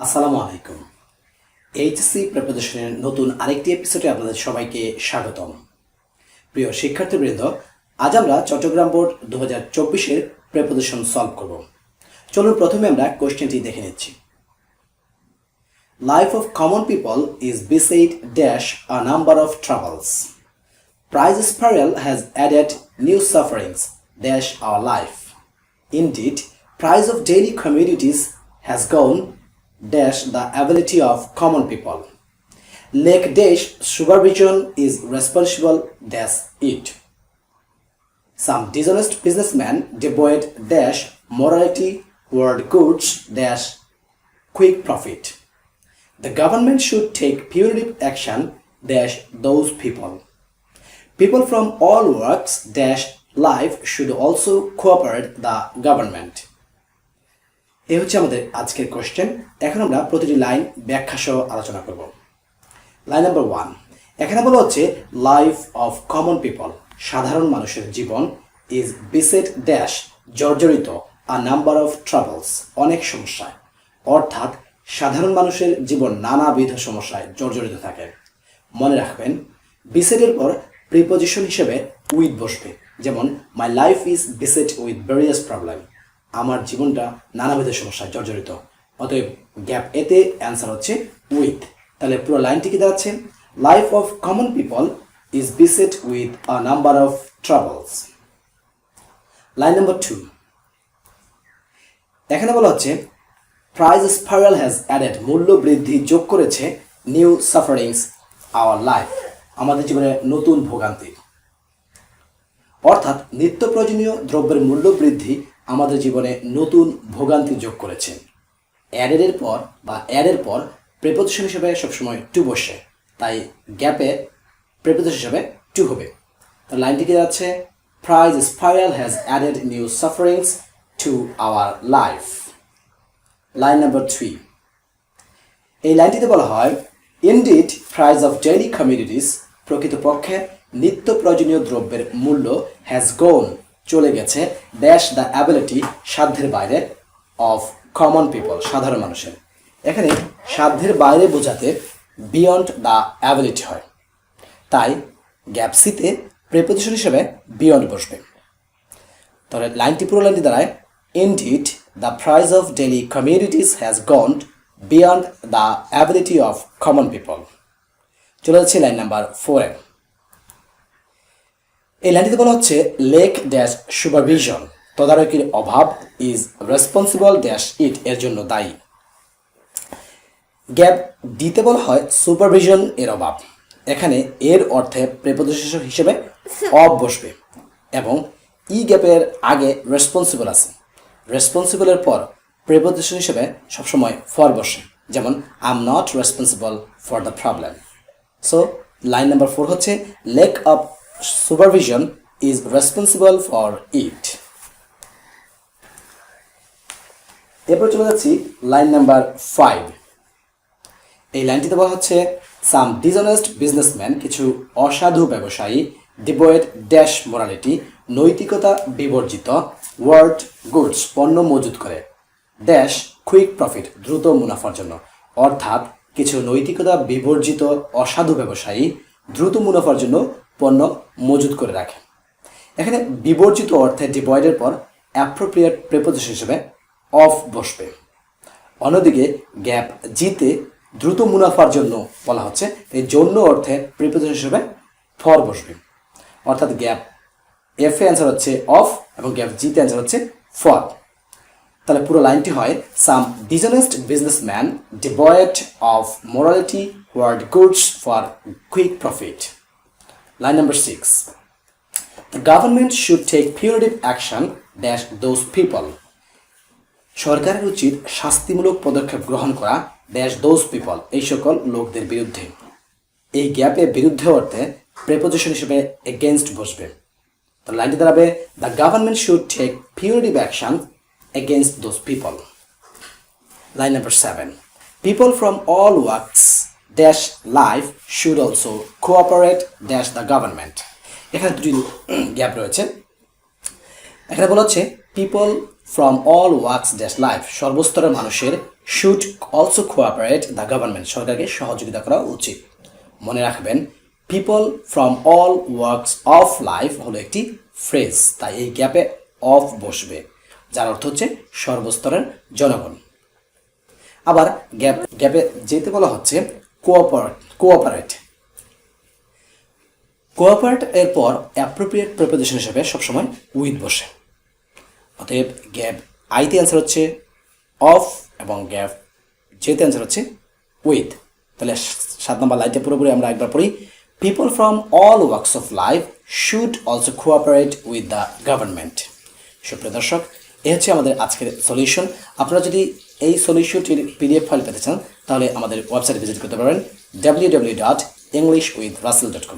আসসালামু আলাইকুম। এইচসি প্রিপারেশনের নতুন আরেকটি এপিসোডে আপনাদের সবাইকে স্বাগতম। প্রিয় শিক্ষার্থীবৃন্দ আজ আমরা চট্টগ্রাম বোর্ড দু হাজার চব্বিশের প্রিপারেশন সলভ করব। চলুন প্রথমে আমরা কোশ্চেনটি দেখে নিচ্ছি। Life of common people is beset dash a number of travels Price spiral has added new sufferings dash our life. Indeed, price of daily commodities has gone dash the ability of common people. Lake dash supervision is responsible dash it. Some dishonest businessmen devoid dash morality word goods dash quick profit. The government should take punitive action dash those people. People from all walks dash life should also cooperate the government. এই হচ্ছে আমাদের আজকের question এখন আমরা প্রতিটি line ব্যাখ্যা সহ আলোচনা করব। লাইন নাম্বার ওয়ান এখানে বলা হচ্ছে লাইফ অফ কমন পিপল সাধারণ মানুষের জীবন ইজ বিসেট ড্যাশ জর্জরিত আ নাম্বার অফ ট্রাভেলস অনেক সমস্যায় অর্থাৎ, সাধারণ মানুষের জীবন নানাবিধ সমস্যায় জর্জরিত থাকে। মনে রাখবেন বিসেটের পর প্রিপোজিশন হিসেবে উইথ বসবে। যেমন my life is beset with various problem আমার জীবনটা নানাবিধ সমস্যায় জর্জরিত। অতএব গ্যাপ এতে অ্যান্সার হচ্ছে উইথ তাহলে পুরো লাইনটি কি দাঁড়াচ্ছে? Life of common people is beset with a number of travels line number two এখানে বলা হচ্ছে প্রাইজ স্পাইরাল হ্যাজ অ্যাডেড মূল্য বৃদ্ধি যোগ করেছে নিউ সাফারিংস আওয়ার লাইফ আমাদের জীবনে নতুন ভোগান্তি। অর্থাৎ নিত্য প্রয়োজনীয় দ্রব্যের মূল্য বৃদ্ধি আমাদের জীবনে নতুন ভোগান্তি যোগ করেছে। অ্যাডের পর বা অ্যাডের পর প্রেপোজিশন হিসেবে সবসময় টু বসে। তাই গ্যাপে প্রেপোজিশন হিসেবে টু হবে। তার লাইনটি কি যাচ্ছে? Price spiral has added new sufferings to our life line number three এই লাইনটিতে বলা হয় indeed price of daily communities প্রকৃতপক্ষে নিত্য প্রয়োজনীয় দ্রব্যের মূল্য হ্যাজ গোন চলে গেছে ড্যাশ দ্য অ্যাবিলিটি সাধ্যের বাইরে অফ কমন পিপল সাধারণ মানুষের। এখানে সাধ্যের বাইরে বোঝাতে বিয়ন্ড দ্য অ্যাবিলিটি হয়। তাই গ্যাপসিতে প্রেপোজিশন হিসেবে বিয়ন্ড বসবে। তাহলে লাইনটি পুরো লাইনটি দাঁড়ায় indeed the price of daily communities has gone beyond the ability of common people চলে যাচ্ছে লাইন নাম্বার ফোরে এই লাইনটিতে বলা হচ্ছে, লেক ড্যাশ সুপারভিশন। তদারকির অভাব ইজ রেসপন্সিবল ড্যাশ ইট, এর জন্য দায়ী। গ্যাপ দিতে বলা হয়, সুপারভিশন এর অভাব। এখানে এর অর্থে প্রেপোজিশন হিসেবে অফ বসবে এবং ই গ্যাপের আগে রেসপন্সিবল আছে। রেসপন্সিবলের পর প্রেপোজিশন হিসেবে সবসময় ফর বসে, যেমন I am not responsible for the problem so line number four হচ্ছে, lack of supervision is responsible for it এরপর চলে যাচ্ছি লাইন নাম্বার ফাইভ এই লাইনটিতে বলা হচ্ছে সাম ডিজনেস্ট বিজনেসম্যান কিছু অসাধু ব্যবসায়ী ডিবোয়েড ড্যাশ মোরালিটি নৈতিকতা বিবর্জিত ওয়ার্ড গুডস পণ্য মজুত করে ড্যাশ কুইক প্রফিট দ্রুত মুনাফার জন্য। অর্থাৎ, কিছু নৈতিকতা বিবর্জিত অসাধু ব্যবসায়ী, দ্রুত মুনাফার জন্য পণ্য মজুত করে রাখে। এখানে বিবর্জিত অর্থে ডিবয়েডের পর অ্যাপ্রোপ্রিয়েট প্রেপোজিশন হিসেবে অফ বসবে। অন্যদিকে গ্যাপ জিতে দ্রুত মুনাফার জন্য বলা হচ্ছে, এই জন্য অর্থে প্রিপোজিশন হিসেবে ফর বসবে। অর্থাৎ গ্যাপ এফ এ অ্যান্সার হচ্ছে অফ এবং গ্যাপ জিতে অ্যান্সার হচ্ছে ফর তাহলে পুরো লাইনটি হয় some dishonest businessman ডিবয়েড of morality ward goods for quick profit line number six the government should take punitive action dash those people সরকারের উচিত শাস্তিমূলক পদক্ষেপ গ্রহণ করা ড্যাশ দোজ পিপল এই সকল লোকদের বিরুদ্ধে। এই গ্যাপে বিরুদ্ধে অর্থে প্রেপোজিশন হিসেবে এগেনস্ট বসবে। তো লাইনটি দাঁড়াবে the government should take punitive action against those people line number seven people from all works dash life should also cooperate dash the government এখানে দুটি গ্যাপ রয়েছে। এখানে বলা হচ্ছে people from all works dash life সর্বস্তরের মানুষের should also cooperate the government সরকারকে সহযোগিতা করা উচিত। মনে রাখবেন people from all works of life হলো একটি ফ্রেজ তাই এই গ্যাপে অফ বসবে, যার অর্থ হচ্ছে সর্বস্তরের জনগণ। আবার গ্যাপ গ্যাপে যেতে বলা হচ্ছে কোঅপারেট কোঅপারেট কোঅপারেট এর পর অ্যাপ্রোপ্রিয়েট প্রিপোজিশন হিসেবে সবসময় উইথ বসে। অতএব গ্যাপ আইতে অ্যান্সার হচ্ছে অফ এবং গ্যাপ যেতে অ্যান্সার হচ্ছে উইথ তাহলে সাত নম্বর লাইনটা পুরোপুরি আমরা একবার পড়ি। People from all works of life should also cooperate with the government সুপ্রিয় দর্শক এ হচ্ছে আমাদের আজকের সলিউশন আপনারা যদি এই সলিউশনটির পিডিএফ ফাইল পেতে চান, তাহলে আমাদের ওয়েবসাইট ভিজিট করতে পারেন W W dot English with Russell dot com